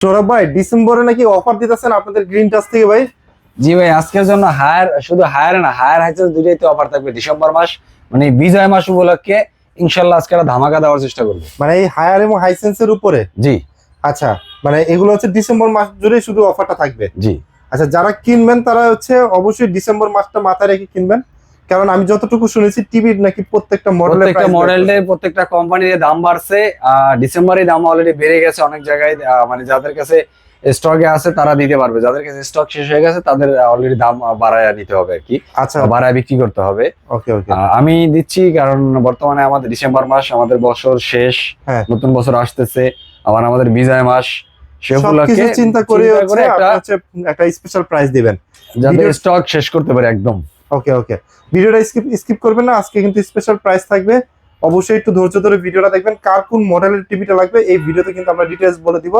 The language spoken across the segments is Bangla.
সৌরভ ভাই ডিসেম্বরে নাকি অফার দিতেছেন আপনাদের গ্রিন টাচ থেকে ভাই? জি ভাই আজকের জন্য হায়ার শুধু হায়ার না হায়ার হাইসেস দুইটাইতে অফার থাকবে। ডিসেম্বর মাস মানে বিজয় মাস উপলক্ষে ইনশাল্লাহ আজকে একটা ধামাকা দেওয়ার চেষ্টা করব। মানে এই হায়ার এবং হাইসেন্সের উপরে? জি। আচ্ছা মানে এগুলো হচ্ছে ডিসেম্বর মাস জুড়ে শুধু অফারটা থাকবে? জি। আচ্ছা যারা কিনবেন তারা হচ্ছে অবশ্যই ডিসেম্বর মাসটা মাথায় রেখে কিনবেন। কারণ আমি যতটুকু শুনেছি টিভির নাকি প্রত্যেকটা মডেলের প্রত্যেকটা মডেলের প্রত্যেকটা কোম্পানির দাম বাড়ছে। ডিসেম্বরে দাম অলরেডি বেড়ে গেছে অনেক জায়গায়। মানে যাদের কাছে স্টকে আছে তারা দিতে পারবে। যাদের কাছে স্টক শেষ হয়ে গেছে তাদের অলরেডি দাম বাড়ায় নিতে হবে আর কি। আচ্ছা। বাড়ায় বিক্রি করতে হবে। ওকে ওকে। আমি দিচ্ছি কারণ বর্তমানে আমাদের ডিসেম্বর মাস আমাদের বছর শেষ। হ্যাঁ। নতুন বছর আসতেছে। আবার আমাদের বিজয় মাস। সে সবকিছু উপলক্ষে চিন্তা করে একটা স্পেশাল প্রাইস দিবেন। যাতে স্টক শেষ করতে পারে একদম। ওকে ওকে ভিডিওটা স্কিপ স্কিপ করবেন না আজকে কিন্তু স্পেশাল প্রাইস থাকবে। অবশ্যই একটু ধৈর্য ধরে ভিডিওটা দেখবেন কার কোন মডেলের টিভিটা লাগবে এই ভিডিওতে কিন্তু আমরা ডিটেলস বলে দিব।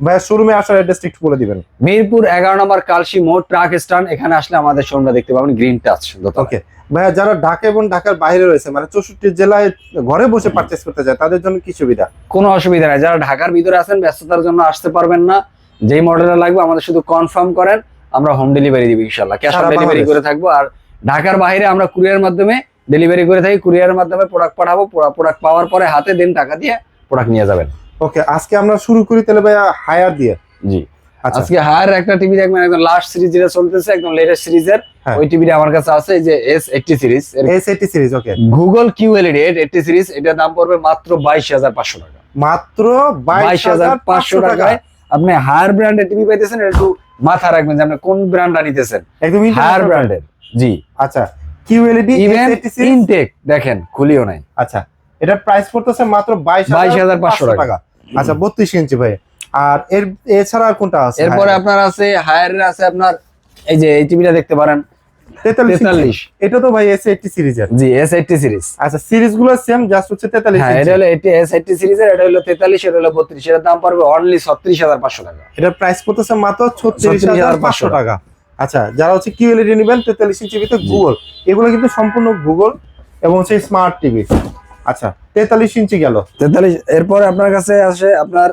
ভাইয়া শোরুমে আসার অ্যাড্রেস একটু বলে দিবেন। মিরপুর এগারো নম্বর কালসি মোড় ট্রাক স্ট্যান্ড এখানে আসলে আমাদের শোরুমটা দেখতে পাবেন গ্রিন টাচ ওকে ভাইয়া যারা ঢাকা এবং ঢাকার বাইরে রয়েছে মানে চৌষট্টি জেলায় ঘরে বসে পারচেস করতে যায় তাদের জন্য কি সুবিধা? কোনো অসুবিধা নাই। যারা ঢাকার ভিতরে আছেন ব্যস্ততার জন্য আসতে পারবেন না। যেই মডেলটা লাগবে আমাদের শুধু কনফার্ম করেন আমরা হোম ডেলিভারি দিব ইনশাল্লাহ ক্যাশ অন ডেলিভারি করে থাকব আর ঢাকার বাইরে আমরা কুরিয়ার মাধ্যমে ডেলিভারি করে থাকি কুরিয়ারের মাধ্যমে প্রোডাক্ট পাঠাবো প্রোডাক্ট পাওয়ার পরে হাতে দিন টাকা দিয়ে প্রোডাক্ট নিয়ে যাবেন। ওকে আজকে আমরা শুরু করি তাহলে ভাইয়া হায়ার দিয়ে। জি। আচ্ছা। আজকে হায়ার একটা টিভি দেখবেন একদম লাস্ট সিরিজ যেটা চলতেছে একদম লেটেস্ট সিরিজের হ্যাঁ। ওই টিভিটা আমার কাছে আছে যে S eighty series S eighty series okay Google Q LED eighty series এটার দাম পড়বে মাত্র বাইশ হাজার পাঁচশো টাকা। মাত্র বাইশ হাজার পাঁচশো টাকায় আপনি হায়ার ব্র্যান্ডের টিভি পাইতেছেন একটু মাথা রাখবেন যে আপনি কোন ব্র্যান্ডটা নিতেছেন। একদম হায়ার ব্র্যান্ডের জি। আচ্ছা কিউএলইডি ইনটেক দেখেন খুলিও নাই। আচ্ছা এটার প্রাইস পড়তেছে মাত্র বাইশ 22,500 টাকা। আচ্ছা বত্রিশ ইঞ্চি ভাই। আর এর এছাড়া কোনটা আছে? এরপরে আপনার আছে হায়ারের আছে আপনার এই যে এই টিভিটা দেখতে পারেন। তেতাল্লিশ তেতাল্লিশ। এটা তো ভাই এস এইটি সিরিজের জি এস এইটটি সিরিজ আচ্ছা সিরিজগুলো সেম জাস্ট হচ্ছে তেতাল্লিশ হ্যাঁ এটা হলো এটি এস এইটটি সিরিজের এটা হলো তেতাল্লিশ এটা হলো বত্রিশ। এটার দাম পড়বে অনলি ছত্রিশ হাজার পাঁচশো টাকা। এটার প্রাইস পড়তেছে মাত্র ছত্রিশ হাজার পাঁচশো 36,500 টাকা। আচ্ছা যারা হচ্ছে কিউ কিউএলইডি নেবেন তেতাল্লিশ ইঞ্চি ভিতরে গুগল এগুলো কিন্তু সম্পূর্ণ গুগল এবং হচ্ছে স্মার্ট টিভি আচ্ছা তেতাল্লিশ ইঞ্চি গেল। তেতাল্লিশ এরপরে আপনার কাছে আসে আপনার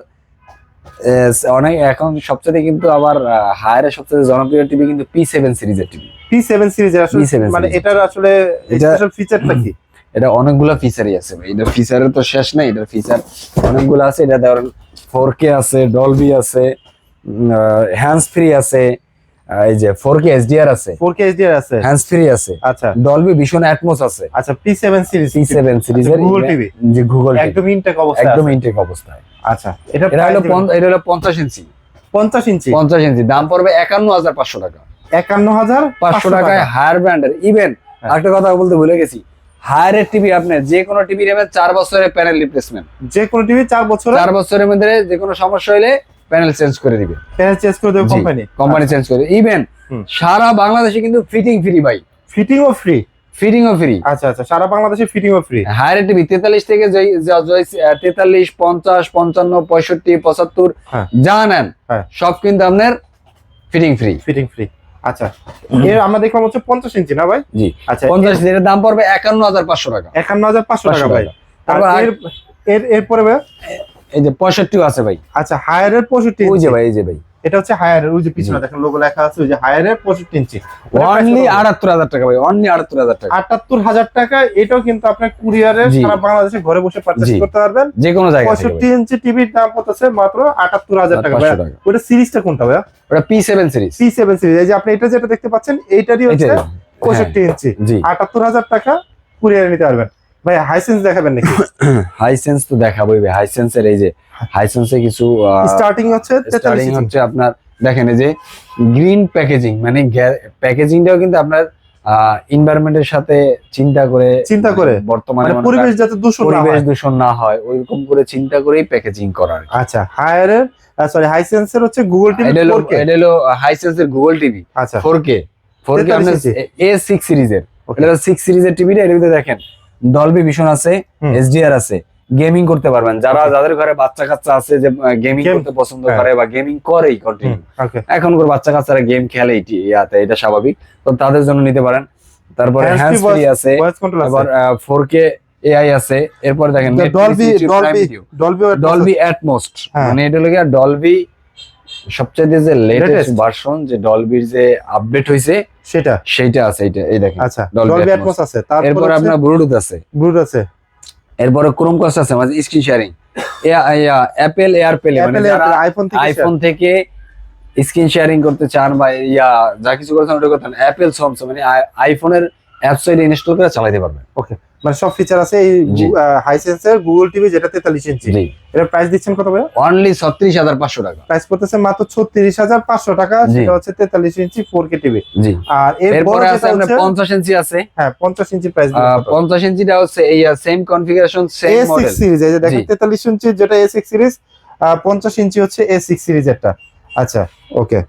অনেক এখন সবচেয়ে কিন্তু আবার হায়ারের সবচেয়ে জনপ্রিয় টিভি কিন্তু পি সেভেন সিরিজের টিভি পি সেভেন সিরিজের আসলে P7 মানে এটার আসলে এটা- স্পেশাল ফিচারটা কি? এটা অনেকগুলো ফিচারই আছে ভাই। এটার ফিচারের তো শেষ নেই এটার ফিচার অনেকগুলো আছে। এটা ধরেন ফোর কে আছে ডলবি আছে হ্যান্ডস ফ্রি আছে। এই যে ফোর কে এসডিআর আছে। ফোর কে এইচডিআর আছে। হ্যান্ডস ফ্রি আছে। আচ্ছা। ডলবি ভীষণ অ্যাটমোস আছে। আচ্ছা P seven series P seven সিরিজের Google TV যে গুগল একদম ইনটেক একদম ইনটেক অবস্থায়। আচ্ছা এটা এটা হলো এটা হলো পঞ্চাশ ইঞ্চি। পঞ্চাশ ইঞ্চি। পঞ্চাশ ইঞ্চি। দাম পড়বে একান্ন হাজার পাঁচশো টাকা। একান্ন হাজার পাঁচশো টাকায় হায়ার ব্র্যান্ডের ইভেন। একটা কথা বলতে ভুলে গেছি। হায়ারের টিভি আপনি যে কোনো টিভি নেবেন চার বছরের প্যানেল রিপ্লেসমেন্ট যে কোনো টিভি চার বছর চার বছরের মধ্যে যে কোনো সমস্যা হলে প্যানেল চেঞ্জ করে দিবে। প্যানেল চেঞ্জ করে দেবে কোম্পানি কোম্পানি চেঞ্জ করে ইভেন সারা বাংলাদেশে কিন্তু ফিটিং ফ্রি ভাই। ফিটিং ও ফ্রি ফিটিং ও ফ্রি আচ্ছা আচ্ছা সারা বাংলাদেশে ফিটিং ও ফ্রি হায়ারের টিভি তেতাল্লিশ থেকে তেতাল্লিশ পঞ্চাশ পঞ্চান্ন পঁয়ষট্টি পঁচাত্তর হ্যাঁ। যা নেন হ্যাঁ। সব কিন্তু আপনার ফিটিং ফ্রি ফিটিং ফ্রি আচ্ছা এর আমরা দেখলাম হচ্ছে পঞ্চাশ ইঞ্চি না ভাই? জি আচ্ছা পঞ্চাশ এর দাম পড়বে একান্ন হাজার পাঁচশো টাকা। একান্ন হাজার পাঁচশো টাকা ভাই। তারপর এর এর এরপরে এই যে পঁয়ষট্টিও আছে ভাই। আচ্ছা হায়ার এর পঁয়ষট্টি ওই যে ভাই এই যে ভাই। এটা হচ্ছে হায়ারের ওই যে পিছনে দেখেন লোগো লেখা আছে ওই যে হায়ার এর পঁয়ষট্টি ইঞ্চি অনলি আটাত্তর হাজার টাকা ভাই অনলি আটাত্তর হাজার টাকা। আটাত্তর হাজার টাকা এটাও কিন্তু আপনার কুরিয়ারে। সারা বাংলাদেশে ঘরে বসে পারচেস জি। করতে পারবেন। যে কোনো জায়গা থেকে পঁয়ষট্টি ভাই। ইঞ্চি টিভির দাম পড়তেছে মাত্র আটাত্তর হাজার টাকা 500 ভাইয়া। টাকা। ওটা সিরিজটা কোনটা ভাইয়া? ওটা P seven series C seven series এই যে আপনি এটা যেটা দেখতে পাচ্ছেন এইটারই হচ্ছে এটাই পঁয়ষট্টি ইঞ্চি জি। আটাত্তর হাজার টাকা কুরিয়ারে নিতে পারবেন। ভাই হাইসেন্স দেখাবেন নাকি? হাইসেন্স তো দেখাবোই ভাই। হাইসেন্সের এই যে হাইসেন্সে কিছু স্টার্টিং হচ্ছে স্টার্টিং হচ্ছে আপনার দেখেন এই যে গ্রিন প্যাকেজিং মানে প্যাকেজিংটাও কিন্তু আপনার এনভায়রনমেন্টের সাথে চিন্তা করে চিন্তা করে। বর্তমানে মানে পরিবেশ যাতে দূষণ না পরিবেশ হয় দূষণ না হয় ওইরকম করে চিন্তা করেই প্যাকেজিং করার আচ্ছা হায়ারের সরি হাইসেন্সের হচ্ছে গুগল টিভি এটা হলো 4K এটা হলো হাইসেন্সের গুগল টিভি আচ্ছা। ফোর কে ফোর কে 43 আপনার ইঞ্চি। এ সিক্স সিরিজের Okay. এটা সিক্স সিরিজের টিভিটা এর ভিতরে দেখেন ডলবি ভিশন আছে। এসডিআর আছে গেমিং করতে পারবেন। যারা যাদের ঘরে বাচ্চা কাচ্চা আছে যে গেমিং করতে পছন্দ হ্যাঁ। করে বা গেমিং করেই কন্টিনিউ এখনকার বাচ্চা কাচ্চারা গেম খেলে এটি- ইয়াতে এটা স্বাভাবিক। তো তাদের জন্য নিতে পারেন। তারপরে হ্যান্ডস ফ্রি আছে ফোর কে এআই আছে। এরপরে দেখেন ডলবি ডলবি ডলবি অ্যাটমোস্ট। মানে এটা লাগে ডলবি সবচেয়ে যে লেটেস্ট ভার্সন যে ডলবির যে আপডেট সেটা? সেইটা আছে এইটা এই দেখেন আচ্ছা ডলবি অ্যাটমস আছে তারপর আপনার ব্লুটুথ আছে। ব্লুট আছে। এরপরে ক্রোমকাস্ট আছে মানে screen sharing Apple air play মানে আইফোন থেকে আইফোন থেকে স্ক্রিন শেয়ারিং করতে চান বা ইয়া যা কিছু করতে চান ওটা করতে অ্যাপেল সমস মানে আইফোনের অ্যাপসাইট ইনস্টল করে চালাতে পারবেন ওকে মানে সব ফিচার আছে এই। হাইসেন্সের গুগল টিভি যেটা তেতাল্লিশ ইঞ্চি জি। এর প্রাইস দিচ্ছেন কত ভাই অনলি ছত্রিশ হাজার পাঁচশো টাকা। প্রাইস পড়তেছে মাত্র ছত্রিশ হাজার পাঁচশো টাকা সেটা হচ্ছে তেতাল্লিশ ইঞ্চি ফোর কে টিভি জি। আর এর এরপরে আছে আপনার হচ্ছে পঞ্চাশ ইঞ্চি আছে। হ্যাঁ পঞ্চাশ ইঞ্চি প্রাইস পঞ্চাশ ইঞ্চিটা হচ্ছে এই same configuration same A six series এই যে দেখেন জি। তেতাল্লিশ ইঞ্চি যেটা এ সিক্স সিরিজ পঞ্চাশ ইঞ্চি হচ্ছে এ সিক্স সিরিজেরটা আচ্ছা ওকে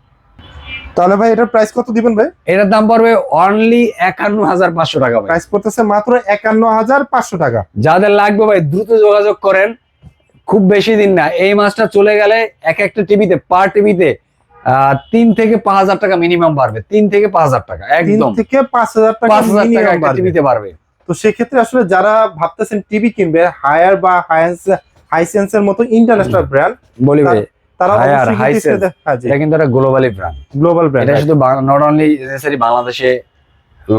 তাহলে ভাই এটার প্রাইস কত দিবেন ভাই? এটার দাম পড়বে অনলি একান্ন হাজার পাঁচশো টাকা ভাই। প্রাইস পড়তেছে মাত্র একান্ন হাজার পাঁচশো টাকা। যাদের লাগবে ভাই দ্রুত যোগাযোগ করেন। খুব বেশি দিন না এই মাসটা চলে গেলে এক একটা টিভিতে পার টিভিতে তিন থেকে পাঁচ হাজার টাকা মিনিমাম বাড়বে। তিন থেকে পাঁচ হাজার টাকা একদম। থেকে পাঁচ হাজার টাকা পাঁচ হাজার টাকা একটা টিভিতে বাড়বে। তো সেক্ষেত্রে আসলে যারা ভাবতেছেন টিভি কিনবে হায়ার বা হাইসেন্স এর মতো ইন্টারন্যাশনাল ব্র্যান্ড বলি ভাই তারা হ্যাঁ জি। এটা কিন্তু একটা গ্লোবালি ব্র্যান্ড গ্লোবাল ব্র্যান্ড এটা শুধু নট অনলি নেসেসারি বাংলাদেশে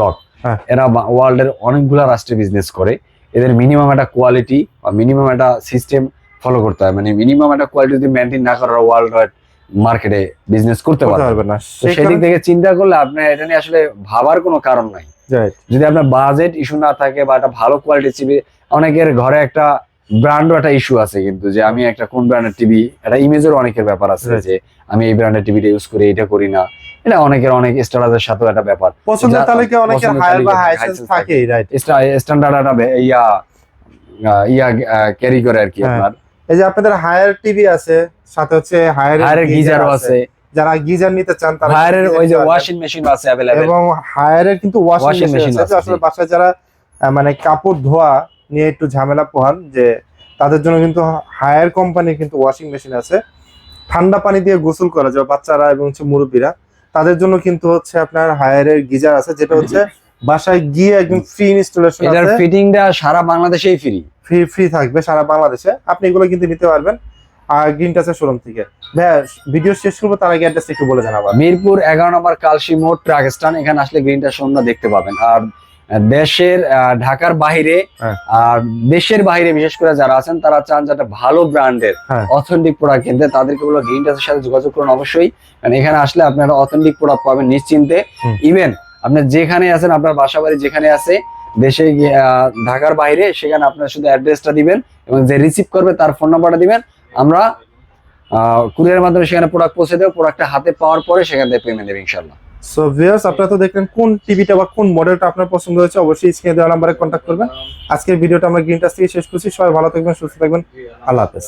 লক হ্যাঁ। এরা ওয়ার্ল্ড এর রাষ্ট্রে বিজনেস করে। এদের মিনিমাম একটা কোয়ালিটি বা মিনিমাম একটা সিস্টেম ফলো করতে হয়। মানে মিনিমাম একটা কোয়ালিটি যদি মেনটেন না করার ওয়ার্ল্ড ওয়াইড মার্কেটে বিজনেস করতে পারবে না। সেদিক থেকে চিন্তা করলে আপনার এটা নিয়ে আসলে ভাবার কোনো কারণ নাই। যদি আপনার বাজেট ইস্যু না থাকে বা একটা ভালো কোয়ালিটি অনেকের ঘরে একটা ব্র্যান্ডও একটা ইস্যু আছে কিন্তু যে আমি একটা কোন ব্র্যান্ডের টিভি একটা ইমেজের অনেকের ব্যাপার আছে যে আমি এই ব্র্যান্ডের টিভিটা ইউজ করি এটা করি না। এটা অনেকের অনেক স্টারাজের সাথেও একটা ব্যাপার। পছন্দের তালিকা অনেকের হায়ার বা হাইসেন্স থাকে। রাইট স্ট্যান্ডার্ড একটা ইয়া ইয়া ক্যারি করে আর কি হ্যাঁ। আপনার। এই যে আপনাদের হায়ার টিভি আছে সাথে হচ্ছে হায়ার হায়ারের গিজারও আছে। যারা গিজার নিতে চান তারা হায়ারের ওই যে ওয়াশিং মেশিন আছে অ্যাভেলেবেল এবং হায়ারের কিন্তু ওয়াশিং মেশিন আছে আসলে। বাসায় যারা মানে কাপড় ধোয়া নিয়ে একটু ঝামেলা পোহান যে তাদের জন্য কিন্তু হায়ার কোম্পানির কিন্তু ওয়াশিং মেশিন আছে। ঠান্ডা পানি দিয়ে গোসল করা যায় বাচ্চারা এবং হচ্ছে মুরব্বীরা। তাদের জন্য কিন্তু হচ্ছে আপনার হায়ারের গিজার আছে যেটা হচ্ছে বাসায় গিয়ে একদম ফ্রি ইনস্টলেশন এটার ফিটিংটা সারা বাংলাদেশেই ফ্রি ফ্রি ফ্রি থাকবে সারা বাংলাদেশে। আপনি এগুলো কিন্তু নিতে পারবেন। আর গ্রিন টাচের শোরুম থেকে। ভিডিও শেষ করব তার আগে অ্যাড্রেস একটু বলে আবার মিরপুর এগারো নম্বর কালসি মোড় ট্রাক স্ট্যান্ড এখানে আসলে গ্রিনটা সন্ধ্যা দেখতে পাবেন। আর দেশের ঢাকার বাইরে হ্যাঁ। আর দেশের বাইরে বিশেষ করে যারা আছেন তারা চান যে একটা ভালো ব্র্যান্ডের হ্যাঁ। অথেন্টিক প্রোডাক্ট কিনতে। তাদেরকে বলো গ্রিন টাচের সাথে যোগাযোগ করুন অবশ্যই। কারণ এখানে আসলে আপনারা অথেন্টিক প্রোডাক্ট পাবেন নিশ্চিন্তে। ইভেন আপনি যেখানে আছেন আপনার বাসা বাড়ি যেখানে আছে দেশে ঢাকার বাইরে সেখানে আপনার শুধু অ্যাড্রেসটা দিবেন এবং যে রিসিভ করবে তার ফোন নাম্বারটা দিবেন। আমরা কুরিয়ারের মাধ্যমে সেখানে প্রোডাক্ট পৌঁছে দেবো। প্রোডাক্টটা হাতে পাওয়ার পরে সেখান থেকে পেমেন্ট দেবে ইনশাল্লাহ সো ভিউয়ার্স আপনারা তো দেখলেন কোন টিভিটা বা কোন মডেলটা আপনার পছন্দ হয়েছে অবশ্যই স্ক্রিনে দেওয়া নাম্বারে কন্ট্যাক্ট করবেন। আজকের ভিডিওটা আমরা গ্রিন টাচ থেকে শেষ করছি। সবাই ভালো থাকবেন সুস্থ থাকবেন। আল্লাহ হাফেজ।